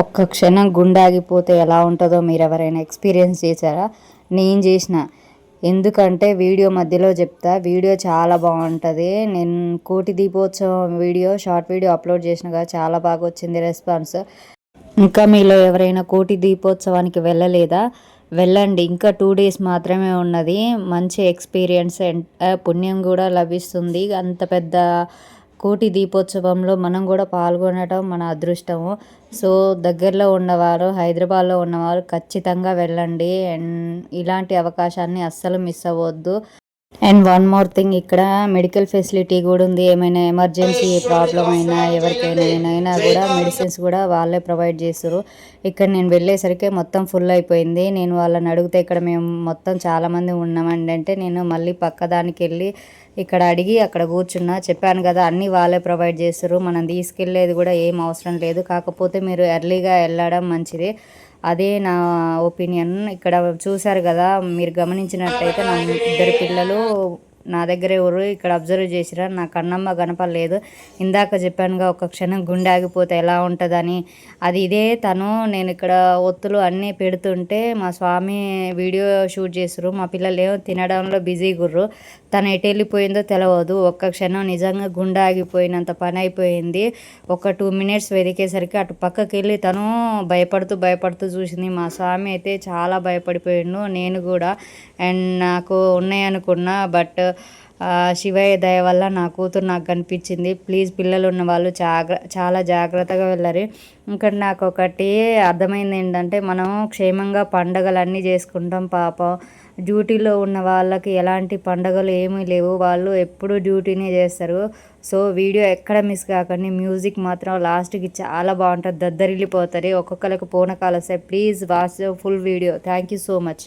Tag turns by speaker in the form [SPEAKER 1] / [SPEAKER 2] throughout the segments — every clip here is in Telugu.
[SPEAKER 1] ఒక్క క్షణం గుండాగిపోతే ఎలా ఉంటుందో మీరు ఎవరైనా ఎక్స్పీరియన్స్ చేశారా? నేను చేసిన. ఎందుకంటే వీడియో మధ్యలో చెప్తా వీడియో చాలా బాగుంటుంది. నేను Koti Deepotsavam video short video upload చేసిన కదా చాలా బాగా వచ్చింది రెస్పాన్స్. ఇంకా మీలో ఎవరైనా కోటి దీపోత్సవానికి వెళ్ళలేదా? వెళ్ళండి. ఇంకా టూ డేస్ మాత్రమే ఉన్నది. మంచి ఎక్స్పీరియన్స్ పుణ్యం కూడా లభిస్తుంది. అంత పెద్ద కోటి దీపోత్సవంలో మనం కూడా పాల్గొనడం మన అదృష్టము. సో దగ్గరలో ఉన్నవారు హైదరాబాద్లో ఉన్నవారు ఖచ్చితంగా వెళ్ళండి. అండ్ ఇలాంటి అవకాశాన్ని అస్సలు మిస్ అవ్వద్దు. అండ్ వన్ మోర్ థింగ్ ఇక్కడ మెడికల్ ఫెసిలిటీ కూడా ఉంది. ఏమైనా ఎమర్జెన్సీ ప్రాబ్లం అయినా ఎవరికైనా అయినా కూడా మెడిసిన్స్ కూడా వాళ్ళే ప్రొవైడ్ చేస్తారు ఇక్కడ నేను వెళ్ళేసరికి మొత్తం ఫుల్ అయిపోయింది. నేను వాళ్ళని అడిగితే ఇక్కడ మేము మొత్తం చాలామంది ఉన్నామండి. అంటే నేను మళ్ళీ పక్కదానికి వెళ్ళి ఇక్కడ అడిగి అక్కడ కూర్చున్నా చెప్పాను కదా అన్నీ వాళ్ళే ప్రొవైడ్ చేస్తారు మనం తీసుకెళ్ళేది కూడా ఏం అవసరం లేదు. కాకపోతే మీరు ఎర్లీగా వెళ్ళడం మంచిది. అదే నా ఒపీనియన్ ఇక్కడ చూశారు కదా మీరు గమనించినట్టయితే నా ఇద్దరు పిల్లలు నా దగ్గర ఎవరు ఇక్కడ అబ్జర్వ్ చేసిరా నా కన్నమ్మ కనపడలేదు. ఇందాక చెప్పానుగా ఒక క్షణం గుండె ఆగిపోతే ఎలా ఉంటుందని. అది ఇదే తను నేను ఇక్కడ ఒత్తులు అన్నీ పెడుతుంటే మా స్వామి వీడియో షూట్ చేసారు మా పిల్లలు ఏమో తినడంలో బిజీ గుర్రు. తను ఎటు వెళ్ళిపోయిందో తెలియదు ఒక్క క్షణం నిజంగా గుండె ఆగిపోయినంత పని అయిపోయింది. ఒక టూ మినిట్స్ వెతికేసరికి అటు పక్కకి వెళ్ళి తను భయపడుతూ భయపడుతూ చూసింది. మా స్వామి అయితే చాలా భయపడిపోయిండు నేను కూడా. అండ్ నాకు ఉన్నాయనుకున్నా బట్ శివయ్య దయ వల్ల నా కూతురు నాకు కనిపించింది. ప్లీజ్ పిల్లలు ఉన్న వాళ్ళు జాగ్ర చాలా జాగ్రత్తగా వెళ్ళరు ఇంకా నాకు ఒకటి అర్థమైంది ఏంటంటే మనం క్షేమంగా పండగలన్నీ చేసుకుంటాం పాపం. డ్యూటీలో ఉన్న వాళ్ళకి ఎలాంటి పండగలు ఏమీ లేవు. వాళ్ళు ఎప్పుడు డ్యూటీనే చేస్తారు. సో వీడియో ఎక్కడ మిస్ కాకండి. మ్యూజిక్ మాత్రం లాస్ట్కి చాలా బాగుంటుంది. దద్దరిల్లిపోతారు ఒక్కొక్కరికి పూనకాలు వస్తాయి please watch full video. Thank you so much.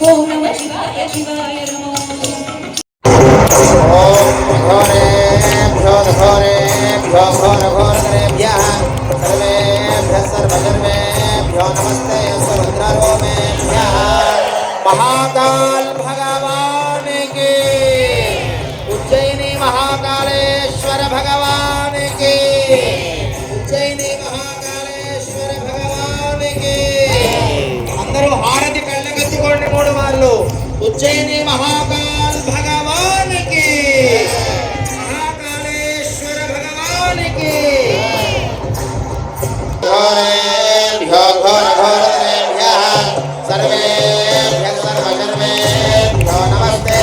[SPEAKER 2] ఓం నమ శివాయ శివాయ నమో
[SPEAKER 3] ఓం భోరే భో భోరే భో భో భోరేభ్య సర్వేభ్య ఉన్నారు ఉజ్జయిని మహాకాల్ భగవానికి మహాకాళేశ్వర భగవానికి సర్వే సర్వే నమస్తే